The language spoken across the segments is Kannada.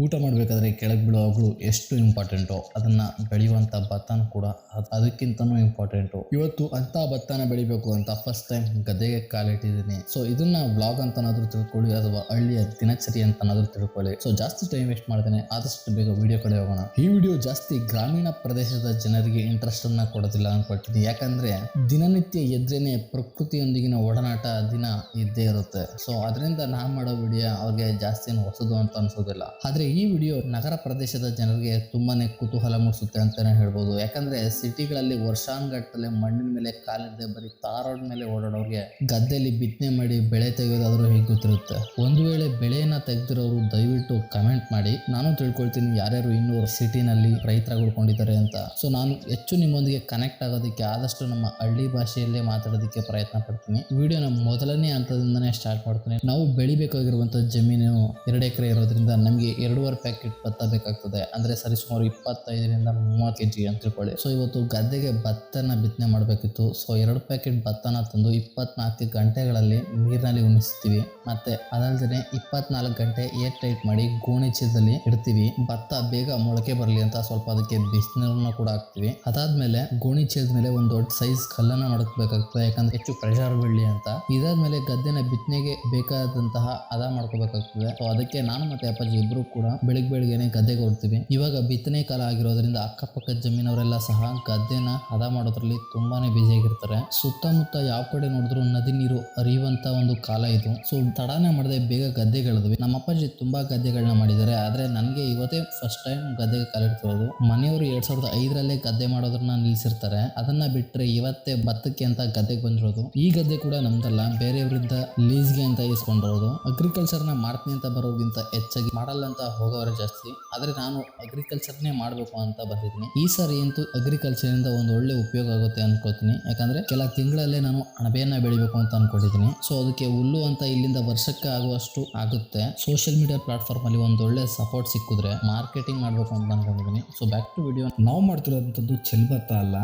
ಊಟ ಮಾಡಬೇಕಾದ್ರೆ ಕೆಳಗೆ ಬೀಳೋ ಎಷ್ಟು ಇಂಪಾರ್ಟೆಂಟು ಅದನ್ನು ಬೆಳೆಯುವಂಥ ಭತ್ತನೂ ಕೂಡ ಅದು ಅದಕ್ಕಿಂತನೂ ಇಂಪಾರ್ಟೆಂಟು. ಇವತ್ತು ಅಂಥ ಭತ್ತನ ಬೆಳಿಬೇಕು ಅಂತ ಫಸ್ಟ್ ಟೈಮ್ ಗದ್ದೆಗೆ ಕಾಲಿಟ್ಟಿದ್ದೀನಿ. ಸೊ ಇದನ್ನ ವ್ಲಾಗ್ ಅಂತನಾದರೂ ತಿಳ್ಕೊಳ್ಳಿ ಅಥವಾ ಹಳ್ಳಿಯ ದಿನಚರಿ ಅಂತನಾದರೂ ತಿಳ್ಕೊಳ್ಳಿ. ಸೊ ಜಾಸ್ತಿ ಟೈಮ್ ವೇಸ್ಟ್ ಮಾಡ್ತೇನೆ ಆದಷ್ಟು ಬೇಗ ವಿಡಿಯೋ ಕಡೆ ಹೋಗೋಣ. ಈ ವಿಡಿಯೋ ಜಾಸ್ತಿ ಗ್ರಾಮೀಣ ಪ್ರದೇಶದ ಜನರಿಗೆ ಇಂಟ್ರೆಸ್ಟ್ ಅನ್ನ ಕೊಡೋದಿಲ್ಲ ಅನ್ಕೊಳ್ತೀನಿ. ಯಾಕಂದ್ರೆ ದಿನನಿತ್ಯ ಎದ್ರೇನೆ ಪ್ರಕೃತಿಯೊಂದಿಗಿನ ಒಡನಾಟ ದಿನ ಇದ್ದೇ ಇರುತ್ತೆ. ಸೊ ಅದರಿಂದ ನಾನು ಮಾಡೋ ವಿಡಿಯೋ ಅವ್ರಿಗೆ ಜಾಸ್ತಿ ಏನು ಹೊಸದು ಅಂತ ಅನ್ಸೋದಿಲ್ಲ. ಆದ್ರೆ ಈ ವಿಡಿಯೋ ನಗರ ಪ್ರದೇಶದ ಜನರಿಗೆ ತುಂಬಾನೇ ಕುತೂಹಲ ಮೂಡಿಸುತ್ತೆ ಅಂತಾನೆ ಹೇಳ್ಬೋದು. ಯಾಕಂದ್ರೆ ಸಿಟಿಗಳಲ್ಲಿ ವರ್ಷಾಂಗಟ್ಟಲೆ ಮಣ್ಣಿನ ಮೇಲೆ ಕಾಲಿಡದೆ ಬರೀ ತಾರೋಡ್ ಮೇಲೆ ಓಡಾಡೋರಿಗೆ ಗದ್ದೆಯಲ್ಲಿ ಬಿತ್ತನೆ ಮಾಡಿ ಬೆಳೆ ತೆಗೆಯೋದಾದ್ರೂ ಹೇಗೆ ಗೊತ್ತಿರುತ್ತೆ? ಒಂದು ವೇಳೆ ಬೆಳೆಯನ್ನ ತೆಗೆದಿರೋರು ದಯವಿಟ್ಟು ಕಮೆಂಟ್ ಮಾಡಿ. ನಾನು ತಿಳ್ಕೊಳ್ತೀನಿ ಯಾರ್ಯಾರು ಇನ್ನೂ ಸಿಟಿನಲ್ಲಿ ರೈತರಾಗಿಕೊಂಡಿದ್ದಾರೆ ಅಂತ. ಸೊ ನಾನು ಹೆಚ್ಚು ನಿಮ್ಮೊಂದಿಗೆ ಕನೆಕ್ಟ್ ಆಗೋದಕ್ಕೆ ಆದಷ್ಟು ನಮ್ಮ ಹಳ್ಳಿ ಭಾಷೆಯಲ್ಲೇ ಮಾತಾಡೋದಕ್ಕೆ ಪ್ರಯತ್ನ ಪಡ್ತೀನಿ. ವಿಡಿಯೋನ ಮೊದಲನೇ ಹಂತದಿಂದನೇ ಸ್ಟಾರ್ಟ್ ಮಾಡ್ತೀನಿ. ನಾವು ಬೆಳಿಬೇಕಾಗಿರುವಂಥ ಜಮೀನು ಎರಡು ಎಕರೆ ಇರೋದ್ರಿಂದ ನಮಗೆ ಎರಡೂವರೆ ಪ್ಯಾಕೆಟ್ ಭತ್ತ ಬೇಕಾಗ್ತದೆ. ಅಂದ್ರೆ ಸರಿಸುಮಾರು ಇಪ್ಪತ್ತೈದರಿಂದ ಮೂವತ್ತು ಕೆ ಜಿ ಅಂತ ತಿಳ್ಕೊಳ್ಳಿ. ಸೊ ಇವತ್ತು ಗದ್ದೆಗೆ ಭತ್ತನ ಬಿತ್ತನೆ ಮಾಡಬೇಕಿತ್ತು. ಸೊ ಎರಡು ಪ್ಯಾಕೆಟ್ ಭತ್ತನ ತಂದು ಇಪ್ಪತ್ನಾಲ್ಕು ಗಂಟೆಗಳಲ್ಲಿ ನೀರಿನಲ್ಲಿ ಉಣಿಸ್ತೀವಿ. ಮತ್ತೆ ಅದಲ್ಲದೆ ಇಪ್ಪತ್ನಾಲ್ಕು ಗಂಟೆ ಏರ್ ಟೈಟ್ ಮಾಡಿ ಗೋಣಿ ಚೀಲದಲ್ಲಿ ಇಡ್ತೀವಿ. ಭತ್ತ ಬೇಗ ಮೊಳಕೆ ಬರಲಿ ಅಂತ ಸ್ವಲ್ಪ ಅದಕ್ಕೆ ಬಿಸಿನೀರನ್ನ ಕೂಡ ಹಾಕ್ತಿವಿ. ಅದಾದ್ಮೇಲೆ ಗೋಣಿ ಚೀಲದ ಮೇಲೆ ಒಂದು ದೊಡ್ಡ ಸೈಜ್ ಕಲ್ಲನ್ನ ಮಡಕ್ಬೇಕಾಗ್ತದೆ ಯಾಕಂದ್ರೆ ಹೆಚ್ಚು ಪ್ರೆಷರ್ ಬೀಳಲಿ ಅಂತ. ಇದಾದ್ಮೇಲೆ ಗದ್ದೆನ ಬಿತ್ತನೆಗೆ ಬೇಕಾದಂತಹ ಹದ ಮಾಡ್ಕೋಬೇಕಾಗ್ತದೆ. ಸೊ ಅದಕ್ಕೆ ನಾನು ಮತ್ತೆ ಅಪ್ಪಾಜಿ ಇಬ್ರು ಕೂಡ ಬೆಳಿಗ್ಗೆ ಬೆಳಗ್ಗೆನೆ ಗದ್ದೆಗೆ ಹೋಗ್ತೀವಿ ಇವಾಗ ಬಿತ್ತನೆ ಕಾಲ ಆಗಿರೋದ್ರಿಂದ ಅಕ್ಕಪಕ್ಕದ ಜಮೀನವರೆಲ್ಲ ಸಹ ಗದ್ದೆನ ಹದ ಮಾಡೋದ್ರಲ್ಲಿ ತುಂಬಾನೇ ಆಗಿರ್ತಾರೆ. ಸುತ್ತಮುತ್ತ ಯಾವ ಕಡೆ ನೋಡಿದ್ರು ನದಿ ನೀರು ಹರಿಯುವಂತ ಒಂದು ಕಾಲ ಇದು. ಸೊ ತಡಾನೆ ಮಾಡದೆ ಬೇಗ ಗದ್ದೆಗಳಿದ್ವಿ ನಮ್ಮ ಅಪ್ಪಾಜಿ ತುಂಬಾ ಗದ್ದೆಗಳನ್ನ ಮಾಡಿದ್ದಾರೆ. ಆದ್ರೆ ನನಗೆ ಇವತ್ತೇ ಫಸ್ಟ್ ಟೈಮ್ ಗದ್ದೆಗೆ ಕಾಲಿಡ್ತಿರೋದು ಮನೆಯವರು ಎರಡ್ ಸಾವಿರದ ಐದರಲ್ಲೇ ಗದ್ದೆ ಮಾಡೋದ್ರನ್ನ ನಿಲ್ಸಿರ್ತಾರೆ. ಅದನ್ನ ಬಿಟ್ರೆ ಇವತ್ತೇ ಭತ್ತಕ್ಕೆ ಅಂತ ಗದ್ದೆಗೆ ಬಂದಿರೋದು. ಈ ಗದ್ದೆ ಕೂಡ ನಮ್ದಲ್ಲ. ಬೇರೆಯವರಿಂದ ಲೀಸ್ಗೆ ಅಂತ ಇಸ್ಕೊಂಡಿರೋದು. ಅಗ್ರಿಕಲ್ಚರ್ನ ಮಾಡ್ತೀನಿ ಅಂತ ಬರೋಗಿಂತ ಹೆಚ್ಚಾಗಿ ಮಾಡಲ್ಲ ಅಂತ ಹೋಗೋರು ಜಾಸ್ತಿ. ಆದರೆ ನಾನು ಅಗ್ರಿಕಲ್ಚರ್ನೇ ಮಾಡಬೇಕು ಅಂತ ಬಂದಿದ್ದೀನಿ. ಈ ಸಾರಿ ಅಂತೂ ಅಗ್ರಿಕಲ್ಚರ್ ಇಂದ ಒಂದು ಒಳ್ಳೆ ಉಪಯೋಗ ಆಗುತ್ತೆ ಅನ್ಕೋತೀನಿ ಯಾಕಂದ್ರೆ ಕೆಲ ತಿಂಗಳಲ್ಲೇ ನಾನು ಅಣಬೆಯನ್ನ ಬೆಳಿಬೇಕು ಅಂತ ಅನ್ಕೊಂಡಿದ್ದೀನಿ. ಸೊ ಅದಕ್ಕೆ ಹುಲ್ಲು ಅಂತ ಇಲ್ಲಿಂದ ವರ್ಷಕ್ಕೆ ಆಗುವಷ್ಟು ಆಗುತ್ತೆ. ಸೋಷಿಯಲ್ ಮೀಡಿಯಾ ಪ್ಲಾಟ್ಫಾರ್ಮ್ ಅಲ್ಲಿ ಒಂದು ಒಳ್ಳೆ ಸಪೋರ್ಟ್ ಸಿಕ್ಕಿದ್ರೆ ಮಾರ್ಕೆಟಿಂಗ್ ಮಾಡಬೇಕು ಅಂತ ಅನ್ಕೊಂಡಿದ್ದೀನಿ. ಸೊ ಬ್ಯಾಕ್ ಟು ವಿಡಿಯೋ ನಾವು ಮಾಡ್ತಿರೋದಂಥದ್ದು ಚೆಲ್ಬತ್ತ ಅಲ್ಲ.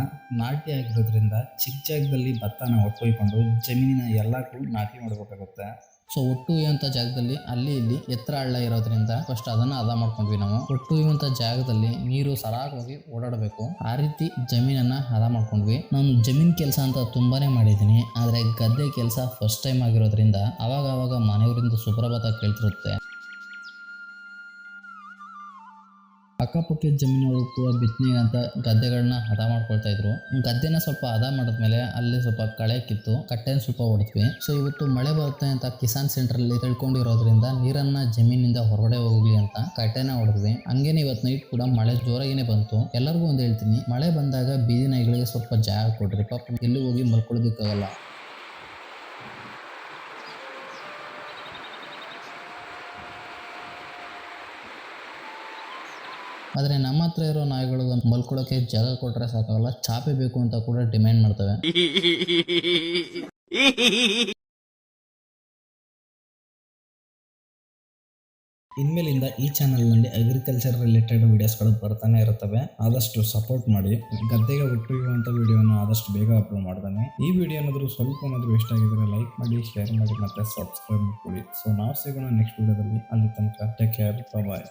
ನಾಟಿ ಆಗಿರೋದ್ರಿಂದ ಚಿಕ್ಕ ಜಾಗದಲ್ಲಿ ಭತ್ತನ ಹೊತ್ತೊಯ್ಕೊಂಡು ಜಮೀನಿನ ಎಲ್ಲಕ್ಕೂ ನಾಟಿ ಮಾಡಬೇಕಾಗುತ್ತೆ. ಸೊ ಒಟ್ಟು ಇರುವಂಥ ಜಾಗದಲ್ಲಿ ಅಲ್ಲಿ ಇಲ್ಲಿ ಎತ್ತರ ಹಳ್ಳ ಇರೋದ್ರಿಂದ ಫಸ್ಟ್ ಅದನ್ನ ಅದ ಮಾಡ್ಕೊಂಡ್ವಿ ನಾವು. ಒಟ್ಟು ಇರುವಂಥ ಜಾಗದಲ್ಲಿ ನೀರು ಸರಾಗವಾಗಿ ಓಡಾಡಬೇಕು. ಆ ರೀತಿ ಜಮೀನನ್ನ ಹದ ಮಾಡ್ಕೊಂಡ್ವಿ. ನಾನು ಜಮೀನ್ ಕೆಲಸ ಅಂತ ತುಂಬಾನೇ ಮಾಡಿದ್ದೀನಿ. ಆದ್ರೆ ಗದ್ದೆ ಕೆಲಸ ಫಸ್ಟ್ ಟೈಮ್ ಆಗಿರೋದ್ರಿಂದ ಅವಾಗ ಅವಾಗ ಮನೆಯವರಿಂದ ಸುಪ್ರಭಾತ ಕೇಳ್ತಿರುತ್ತೆ. ಅಕ್ಕಪಕ್ಕದ ಜಮೀನವರು ಕೂಡ ಬಿತ್ತನೆ ಅಂತ ಗದ್ದೆಗಳನ್ನ ಹದ ಮಾಡ್ಕೊಳ್ತಾ ಇದ್ರು. ಗದ್ದೆನ ಸ್ವಲ್ಪ ಹದ ಮಾಡಿದ್ಮೇಲೆ ಅಲ್ಲಿ ಸ್ವಲ್ಪ ಕಳೆ ಕಿತ್ತು, ಕಟ್ಟೆನ ಸ್ವಲ್ಪ ಹೊಡೆದ್ವಿ ಸೊ ಇವತ್ತು ಮಳೆ ಬರುತ್ತೆ ಅಂತ ಕಿಸಾನ್ ಸೆಂಟರ್ ಅಲ್ಲಿ ತಿಳ್ಕೊಂಡಿರೋದ್ರಿಂದ ನೀರನ್ನ ಜಮೀನಿಂದ ಹೊರಗಡೆ ಹೋಗ್ಲಿ ಅಂತ ಕಟ್ಟೆನ ಹೊಡೆದ್ವಿ ಹಂಗೇನೆ ಇವತ್ತು ನೈಟ್ ಕೂಡ ಮಳೆ ಜೋರಾಗಿನೇ ಬಂತು. ಎಲ್ಲರಿಗೂ ಒಂದು ಹೇಳ್ತೀನಿ, ಮಳೆ ಬಂದಾಗ ಬೀದಿ ನಾಯಿಗಳಿಗೆ ಸ್ವಲ್ಪ ಜಾಗ ಕೊಡ್ರಿ. ಪಾಪ ಎಲ್ಲೂ ಹೋಗಿ ಮಲ್ಕೊಳ್ಳೋದಕ್ಕಾಗಲ್ಲ. ಆದರೆ ನಮ್ಮ ಹತ್ರ ಇರೋ ನಾಯಿಗಳು ಮಲ್ಕೊಳ್ಳೋಕೆ ಜಾಗ ಕೊಟ್ರೆ ಸಾಕಾಗಲ್ಲ, ಚಾಪೆ ಬೇಕು ಅಂತ ಕೂಡ ಡಿಮ್ಯಾಂಡ್ ಮಾಡ್ತವೆ. ಇನ್ಮೇಲಿಂದ ಈ ಚಾನಲ್ನಲ್ಲಿ ಅಗ್ರಿಕಲ್ಚರ್ ರಿಲೇಟೆಡ್ ವಿಡಿಯೋಸ್ಗಳು ಬರ್ತಾನೆ ಇರುತ್ತವೆ. ಆದಷ್ಟು ಸಪೋರ್ಟ್ ಮಾಡಿ. ಗದ್ದೆಗೆ ಹುಟ್ಟುವಂಥ ವಿಡಿಯೋನ ಆದಷ್ಟು ಬೇಗ ಅಪ್ಲೋಡ್ ಮಾಡ್ತಾನೆ. ಈ ವಿಡಿಯೋ ಏನಾದರೂ ಸ್ವಲ್ಪ ಏನಾದರೂ ಇಷ್ಟ ಆಗಿದ್ರೆ ಲೈಕ್ ಮಾಡಿ ಶೇರ್ ಮಾಡಿ ಮತ್ತೆ ಸಬ್ಸ್ಕ್ರೈಬ್ ಮಾಡ್ಕೊಳ್ಳಿ. ಸೊ ನಾವು ಸಿಗೋಣ ನೆಕ್ಸ್ಟ್ ವಿಡಿಯೋದಲ್ಲಿ ಅಲ್ಲಿ ತನಕ ಟೇಕ್ ಕೇರ್ ಬಾಯ್